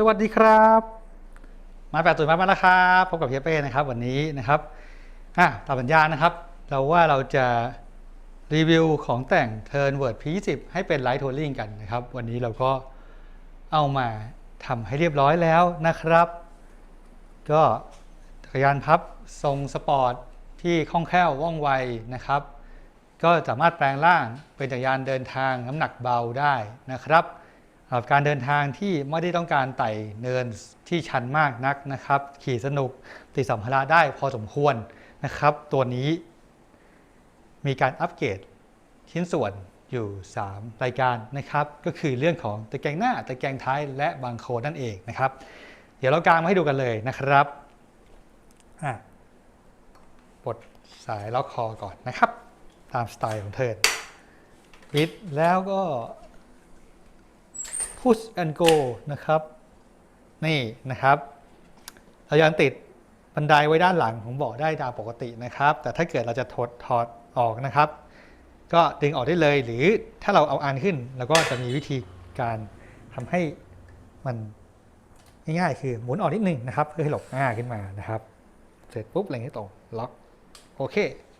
สวัสดีครับ มาแปดตุนมาแล้วครับพบกับเฮียเป้นะครับวันนี้นะครับอะตามสัญญานะครับ เราว่าเราจะรีวิวของแต่ง Turn Word P20 ให้เป็นไลท์ทัวริงกันนะครับ วันนี้เราก็เอามาทำให้เรียบร้อยแล้วนะครับ ก็จักรยานพับทรงสปอร์ตที่คล่องแคล่วว่องไวนะครับ ก็สามารถแปลงร่างเป็นจักรยานเดินทางน้ำหนักเบาได้นะครับ การเดินทางที่ไม่ได้ต้องการไต่เนินที่ชันมากนักนะครับ ขี่สนุกติดสัมภาระได้พอสมควรนะครับ ตัวนี้มีการอัปเกรดชิ้นส่วนอยู่ 3 รายการนะครับ ก็คือเรื่องของตะแกรงหน้าตะแกรงท้ายและบางโคนนั่นเองนะครับ เดี๋ยวเรากางมาให้ดูกันเลยนะครับอะปลดสายล็อกคอก่อนนะครับ ตามสไตล์ของเธอปิดแล้วก็ push and go นะครับ นี่นะครับ เรายังติดบันไดไว้ด้านหลังของเบาะได้ตามปกตินะครับ แต่ถ้าเกิดเราจะถอดถอดออกนะครับ ก็ดึงออกได้เลย หรือถ้าเราเอาอันขึ้นเราก็จะมีวิธีการทำให้มันง่ายๆคือหมุนออกนิดนึงนะครับ เพื่อให้หลบหน้าขึ้นมานะครับ เสร็จปุ๊บเล็งให้ตรงล็อกโอเค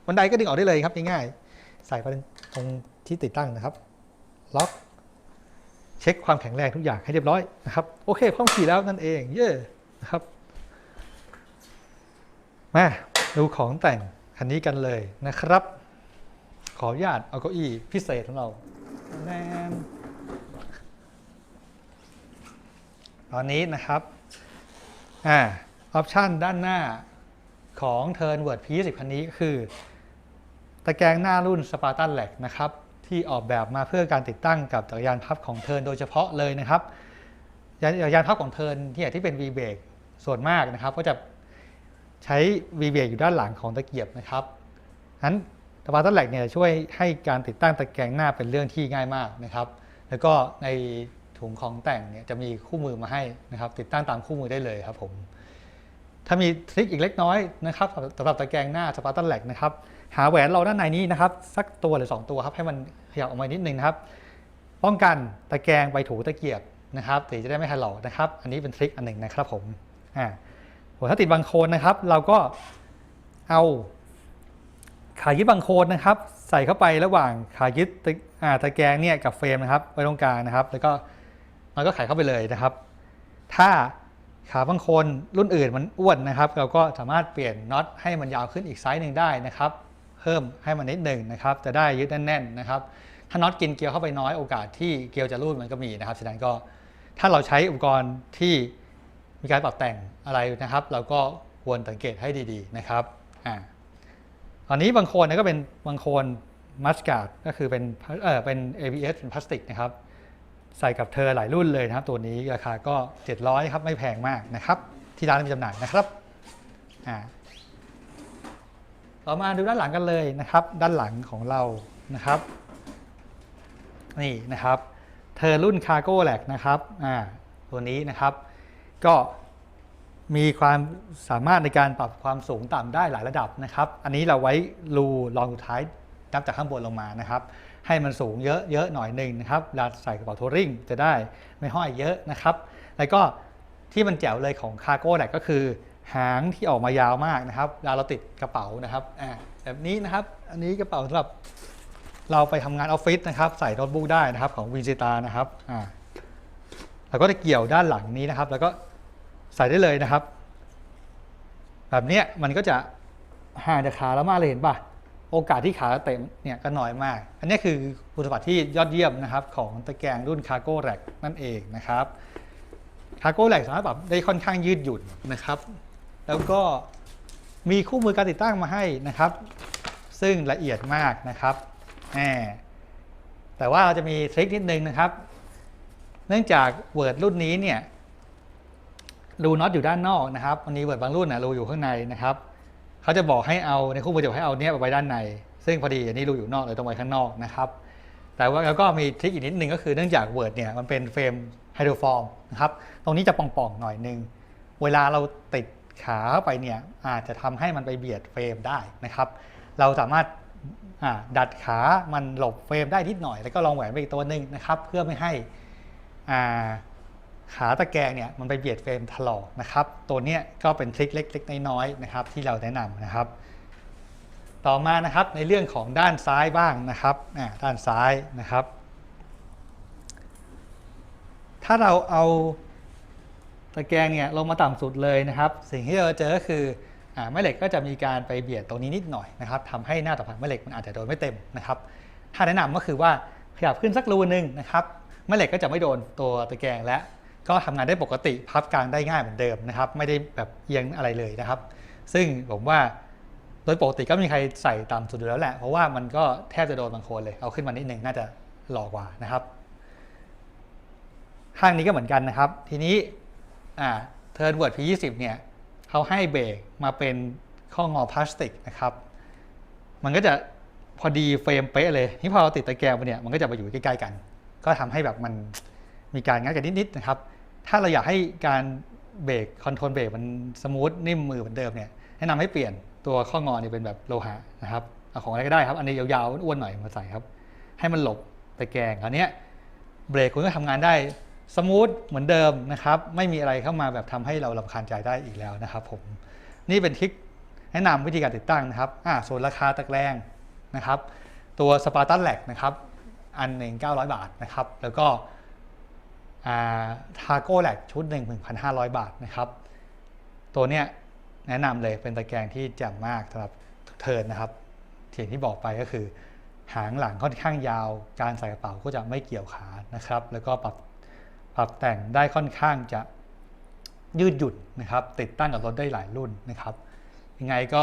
บันไดก็ดึงออกได้เลยครับง่ายๆใส่ไปตรงที่ติดตั้งนะครับ ล็อก ช็คความแข็งแรงทุกอย่างให้เรียบร้อยนะครับโอเคพร้อมขี่แล้วนั่นเองเย่นะครับมาดูของแต่งคันนี้กันเลยนะครับ ขออนุญาตเอาเก้าอี้พิเศษของเราแนตอนนี้นะครับอ่าออปชันด้านหน้าของ Turn Word P20 คันนี้ก็คือ ตะแกรงหน้ารุ่น Spartan l a c นะครับ ที่ออกแบบมาเพื่อการติดตั้งกับจักรยานพับของเทิร์นโดยเฉพาะเลยนะครับจักรยานพับของเทิร์นที่ที่เป็น V b r a k ส่วนมากนะครับ ก็จะใช้ V b r a k อยู่ด้านหลังของตะเกียบนะครับนั้นสปาร์ตันแลกเนี่ยช่วยให้การติดตั้งตะแกรงหน้าเป็นเรื่องที่ง่ายมากนะครับ แล้วก็ในถุงของแต่งเนี่ยจะมีคู่มือมาให้นะครับ ติดตั้งตามคู่มือได้เลยครับผมถ้ามีทริคอีกเล็กน้อยนะครับสำหรับตะแกรงหน้าสปาร์ตันแลกนะครับ หาแหวนเราด้านในนี้นะครับ สักตัวหรือ 2 ตัวครับให้มันขยับออกมานิดนึงนะครับ ป้องกันตะแกรงใบถูตะเกียบนะครับถึงจะได้ไม่ถลอกนะครับ อันนี้เป็นทริคอันหนึ่งนะครับผมอ่าหัวถ้าติดบางโคนนะครับ เราก็เอาขายึดบางโคนนะครับ ใส่เข้าไประหว่างขายึดตะแกรงเนี่ยกับเฟรมนะครับไว้ตรงกลางนะครับ แล้วก็มันก็ไขเข้าไปเลยนะครับ ถ้าขาบางโคนรุ่นอื่นมันอ้วนนะครับ เราก็สามารถเปลี่ยนน็อตให้มันยาวขึ้นอีกไซส์หนึ่งได้นะครับ เพิ่มให้มันนิดหนึ่งนะครับจะได้ยึดแน่นๆนะครับถ้าน็อตกินเกลียวเข้าไปน้อยโอกาสที่เกลียวจะรูดมันก็มีนะครับฉะนั้นก็ถ้าเราใช้อุปกรณ์ที่มีการปรับแต่งอะไรนะครับ เราก็ควรสังเกตให้ดีๆนะครับอ่าตอนนี้บางโคนก็เป็นบางโคนมัสการ์ดก็คือเป็นเออเป็น ABS เป็นพลาสติกนะครับ ใส่กับเธอหลายรุ่นเลยนะครับ ตัวนี้ราคาก็ 700ครับไม่แพงมากนะครับ ที่ร้านมีจำหน่ายนะครับอ่า ต่อมาดูด้านหลังกันเลยนะครับ ด้านหลังของเรานะครับ นี่นะครับเธอรุ่นคาร์โก้แลกนะครับอ่าตัวนี้นะครับ ก็มีความสามารถในการปรับความสูงต่ำได้หลายระดับนะครับ อันนี้เราไว้รูรองสุดท้ายนับจากข้างบนลงมานะครับ ให้มันสูงเยอะเยอะหน่อยหนึ่งนะครับเวลาใส่กระเป๋าทัวริงจะได้ไม่ห้อยเยอะนะครับ แล้วก็ที่มันแจ๋วเลยของคาร์โก้แลกก็คือ หางที่ออกมายาวมากนะครับเวลาเราติดกระเป๋านะครับอ่าแบบนี้นะครับ อันนี้กระเป๋าสำหรับเราไปทำงานออฟฟิศนะครับใส่โน้ตบุ๊กได้นะครับของวินซิตานะครับอ่าแล้วก็จะเกี่ยวด้านหลังนี้นะครับ แล้วก็ใส่ได้เลยนะครับ แบบนี้มันก็จะห่างจากขาแล้วมากเลยเห็นป่ะโอกาสที่ขาเตะเนี่ยก็น้อยมาก อันนี้คือคุณสมบัติที่ยอดเยี่ยมนะครับ ของตะแกรงรุ่นคาร์โก้แร็กนั่นเองนะครับคาร์โก้แหลกสามารถปรับได้ค่อนข้างยืดหยุ่นนะครับ แล้วก็มีคู่มือการติดตั้งมาให้นะครับ ซึ่งละเอียดมากนะครับแหมแต่ว่าเราจะมีทริคนิดนึงนะครับ เนื่องจากเวิร์ดรุ่นนี้เนี่ยรูน็อตอยู่ด้านนอกนะครับวันนี้เวิร์ดบางรุ่นนะรูอยู่ข้างในนะครับเขาจะบอกให้เอาในคู่มือจะบอกให้เอาเนี้ยไปไว้ด้านใน ซึ่งพอดีอันนี้รูอยู่นอกเลยต้องไว้ข้างนอกนะครับแต่ว่าแล้วก็มีทริคอีกนิดนึงก็คือเนื่องจากเวิร์ดเนี่ยมันเป็นเฟรมไฮโดรฟอร์มนะครับตรงนี้จะป่องๆหน่อยนึงเวลาเราติด ขาเข้าไปเนี่ยอาจจะทำให้มันไปเบียดเฟรมได้นะครับ เราสามารถาดัดขามันหลบเฟรมได้นิดหน่อย แล้วก็ลองแหวนไปอีกตัวหนึ่งนะครับ เพื่อไม่ให้ขาตะแกรงเนี่ยมันไปเบียดเฟรมถลอกนะครับ ตัวเนี้ยก็เป็นทริคเล็กๆน้อยๆนะครับ ที่เราแนะนำนะครับ ต่อมานะครับในเรื่องของด้านซ้ายบ้างนะครับด้านซ้ายนะครับ ถ้าเราเอา ตะแกรงเนี่ยลงมาต่ำสุดเลยนะครับ สิ่งที่เราเจอก็คือแม่เหล็กก็จะมีการไปเบียดตรงนี้นิดหน่อยนะครับทำให้หน้าต่อผ่านแม่เหล็กมันอาจจะโดนไม่เต็มนะครับถ้าแนะนำก็คือว่าขยับขึ้นสักรูนึงนะครับแม่เหล็กก็จะไม่โดนตัวตะแกรงและก็ทำงานได้ปกติพับกลางได้ง่ายเหมือนเดิมนะครับ ไม่ได้แบบเอียงอะไรเลยนะครับ ซึ่งผมว่าโดยปกติก็มีใครใส่ต่ำสุดอยู่แล้วแหละ เพราะว่ามันก็แทบจะโดนบางคนเลย เอาขึ้นมานิดหนึ่งน่าจะหล่อกว่านะครับข้างนี้ก็เหมือนกันนะครับ ทีนี้ อ่าเทิร์นเวิร์ด P20 เนี่ยเขาให้เบรกมาเป็นข้องอพลาสติกนะครับ มันก็จะพอดีเฟรมเป๊ะเลยนี่พอเราติดตะแกรงไปเนี่ยมันก็จะมาอยู่ใกล้ๆกัน ก็ทำให้แบบมันมีการงัดกันนิดๆนะครับ ถ้าเราอยากให้การเบรกคอนโทรลเบรกมันสมูทนิ่มมือเหมือนเดิมเนี่ยแนะนำให้เปลี่ยนตัวข้องอเนี่ยเป็นแบบโลหะนะครับเอาของอะไรก็ได้ครับ อันนี้ยาวๆอ้วนๆหน่อยมาใส่ครับ ให้มันหลบตะแกรงคราวนี้เบรกคุณก็ทำงานได้ สมูทเหมือนเดิมนะครับ ไม่มีอะไรเข้ามาแบบทำให้เราลำคาญใจได้อีกแล้วนะครับผมนี่เป็นทริคแนะนำวิธีการติดตั้งนะครับอ่าส่วนราคาตะแกรงนะครับ ตัวสปาร์ตันแลกนะครับ อันหนึ่ง900 บาทนะครับ แล้วก็ทาโก้แลกชุดหนึ่ง1,500 บาทนะครับ ตัวเนี้ยแนะนำเลยเป็นตะแกรงที่แจ่มมากสำหรับเทิร์นนะครับที่ที่บอกไปก็คือ หางหลังค่อนข้างยาว การใส่กระเป๋าก็จะไม่เกี่ยวขานะครับ แล้วก็ปรับ ปรับแต่งได้ค่อนข้างจะยืดหยุ่นนะครับ ติดตั้งกับรถได้หลายรุ่นนะครับ ยังไงก็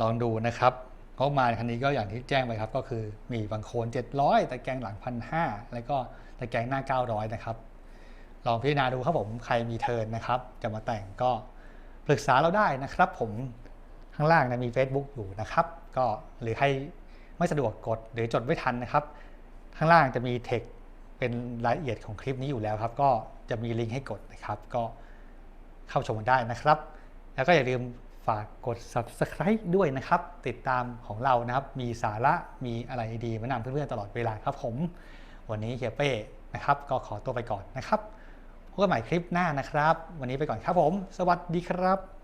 ลองดูนะครับงบประมาคันนี้ก็อย่างที่แจ้งไปครับ ก็คือมีบางโคน 700 ตะแกรงหลังพันห้าแล้วก็ตะแกรงหน้า 900 นะครับ ลองพิจารณาดูครับผมใครมีเทินนะครับ จะมาแต่งก็ปรึกษาเราได้นะครับผมข้างล่างนะมี Facebook อยู่นะครับ ก็หรือให้ไม่สะดวกกดหรือจดไม่ทันนะครับ ข้างล่างจะมีเทค เป็นรายละเอียดของคลิปนี้อยู่แล้วครับ ก็จะมีลิงก์ให้กดนะครับ ก็เข้าชมกันได้นะครับ แล้วก็อย่าลืมฝากกด subscribe ด้วยนะครับ ติดตามของเรานะครับ มีสาระมีอะไรดีมานำเพื่อนๆตลอดเวลาครับผม วันนี้เฮียเป้นะครับ ก็ขอตัวไปก่อนนะครับพบกันใหม่คลิปหน้านะครับ วันนี้ไปก่อนครับผม สวัสดีครับ